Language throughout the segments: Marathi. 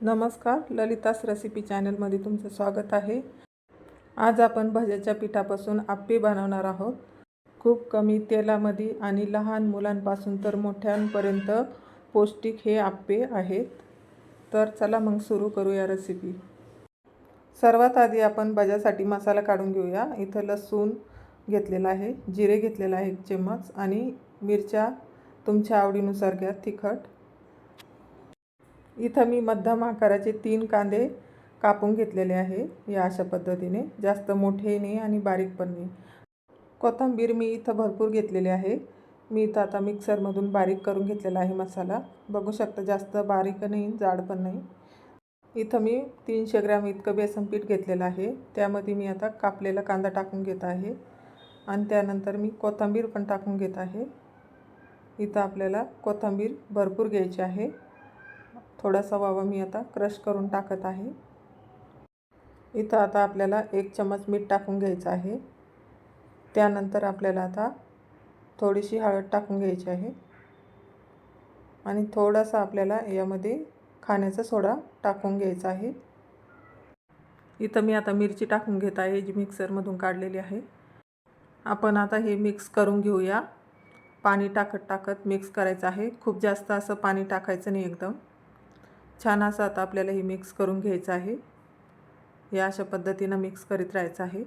नमस्कार ललितास रेसिपी चॅनलमध्ये तुमचं स्वागत आहे. आज आपण भज्याच्या पिठापासून आप्पे बनवणार आहोत. खूप कमी तेलामध्ये आणि लहान मुलांपासून तर मोठ्यांपर्यंत पौष्टिक हे आप्पे आहेत. तर चला मग सुरू करूया रेसिपी. सर्वात आधी आपण भज्यासाठी मसाला काढून घेऊया. इथं लसूण घेतलेला आहे जिरे घेतलेला आहे एक चम्मच आणि मिरच्या तुमच्या आवडीनुसार घ्या तिखट. इथं मी मध्यम आकाराचे तीन कांदे कापून घेतलेले आहे या अशा पद्धतीने. जास्त मोठे नाही आणि बारीक पण नाही. कोथिंबीर मी इथं भरपूर घेतलेली आहे. मी इथं आता मिक्सरमधून बारीक करून घेतलेला आहे मसाला. बघू शकता जास्त बारीक नाही जाड पण नाही. इथं मी तीनशे ग्रॅम इतकं बेसन पीठ घेतलेलं आहे. त्यामध्ये मी आता कापलेला कांदा टाकून घेत आहे. आणि त्यानंतर मी कोथिंबीर पण टाकून घेत आहे. इथं आपल्याला कोथिंबीर भरपूर घ्यायची आहे. थोडासा वावा मी आता क्रश करून टाकत आहे. इथं आता आपल्याला एक चमच मीठ टाकून घ्यायचं आहे. त्यानंतर आपल्याला आता थोडीशी हळद टाकून घ्यायची आहे. आणि थोडासा आपल्याला यामध्ये खाण्याचा सोडा टाकून घ्यायचा आहे. इथं मी आता मिरची टाकून घेत आहे जी मिक्सरमधून काढलेली आहे. आपण आता हे मिक्स करून घेऊया. पाणी टाकत टाकत मिक्स करायचं आहे. खूप जास्त असं पाणी टाकायचं नाही एकदम. छान असं आता आपल्याला हे मिक्स करून घ्यायचं आहे. या अशा पद्धतीनं मिक्स करीत राहायचं आहे.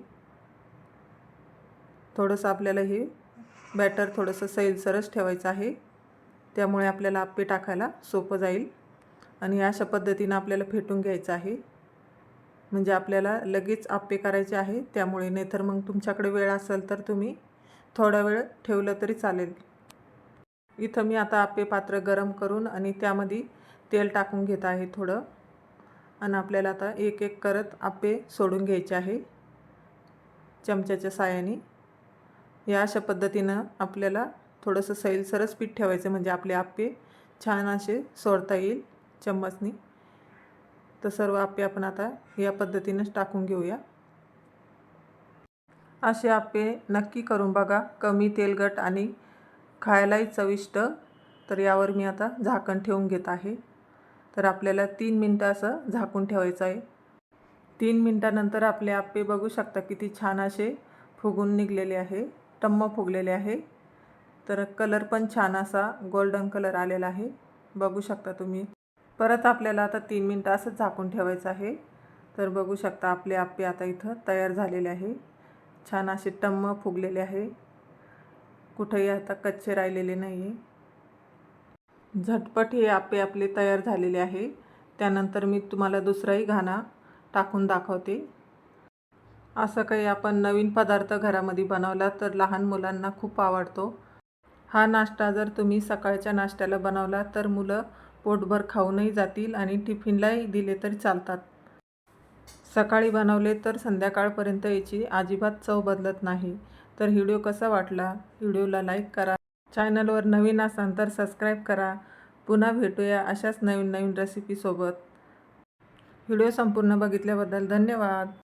थोडंसं आपल्याला हे बॅटर थोडंसं सैलसरच ठेवायचं आहे. त्यामुळे आपल्याला आप्पे टाकायला सोपं जाईल. आणि अशा पद्धतीनं आपल्याला फेटून घ्यायचं आहे. म्हणजे आपल्याला लगेच आप्पे करायचे आहे. त्यामुळे नाही तर मग तुमच्याकडे वेळ असेल तर तुम्ही थोडा वेळ ठेवलं तरी चालेल. इथं मी आता आप्पे पात्र गरम करून आणि त्यामध्ये तेल टाकून घेत आहे थोडं. आणि आपल्याला आता एक एक करत आप्पे सोडून घ्यायचे आहे. चमच्याच्या सायाने या अशा पद्धतीनं आपल्याला थोडंसं सैलसरच पीठ ठेवायचं म्हणजे आपले आप्पे छान असे सोडता येईल चम्मचनी. तर सर्व आप्पे आपण आता या पद्धतीनंच टाकून घेऊया. असे आप्पे नक्की करून बघा. कमी तेलगट आणि खायलाही चविष्ट. तर यावर मी आता झाकण ठेवून घेत आहे. तर आपल्याला तीन मिनटं असं झाकून ठेवायचं आहे. तीन मिनटानंतर आपले आप्पे बघू शकता किती छान असे फुगून निघलेले आहे टम्म फुगलेले आहे. तर कलर पण छान असा गोल्डन कलर आलेला आहे बघू शकता तुम्ही. परत आपल्याला आता तीन मिनटं असं झाकून ठेवायचं आहे. तर बघू शकता आपले आप्पे आता इथं तयार झालेले आहे. छान असे टम्म फुगलेले आहे. कुठेही आता कच्चे राहिलेले नाही आहे झटपट हे आपे आपले तयार झालेले आहे. त्यानंतर मी तुम्हाला दुसराही घाणा टाकून दाखवते. असं काही आपण नवीन पदार्थ घरामध्ये बनवला तर लहान मुलांना खूप आवडतो. हा नाश्ता जर तुम्ही सकाळच्या नाश्त्याला बनवला तर मुलं पोटभर खाऊनही जातील आणि टिफिनलाही दिले तरी चालतात. सकाळी बनवले तर संध्याकाळपर्यंत याची अजिबात चव बदलत नाही. तर व्हिडिओ कसा वाटला? व्हिडिओला लाईक करा. चॅनलवर नवीन असाल तर सबस्क्राईब करा. पुन्हा भेटूया अशाच नवीन नवीन रेसिपीसोबत व्हिडिओ संपूर्ण बघितल्याबद्दल धन्यवाद.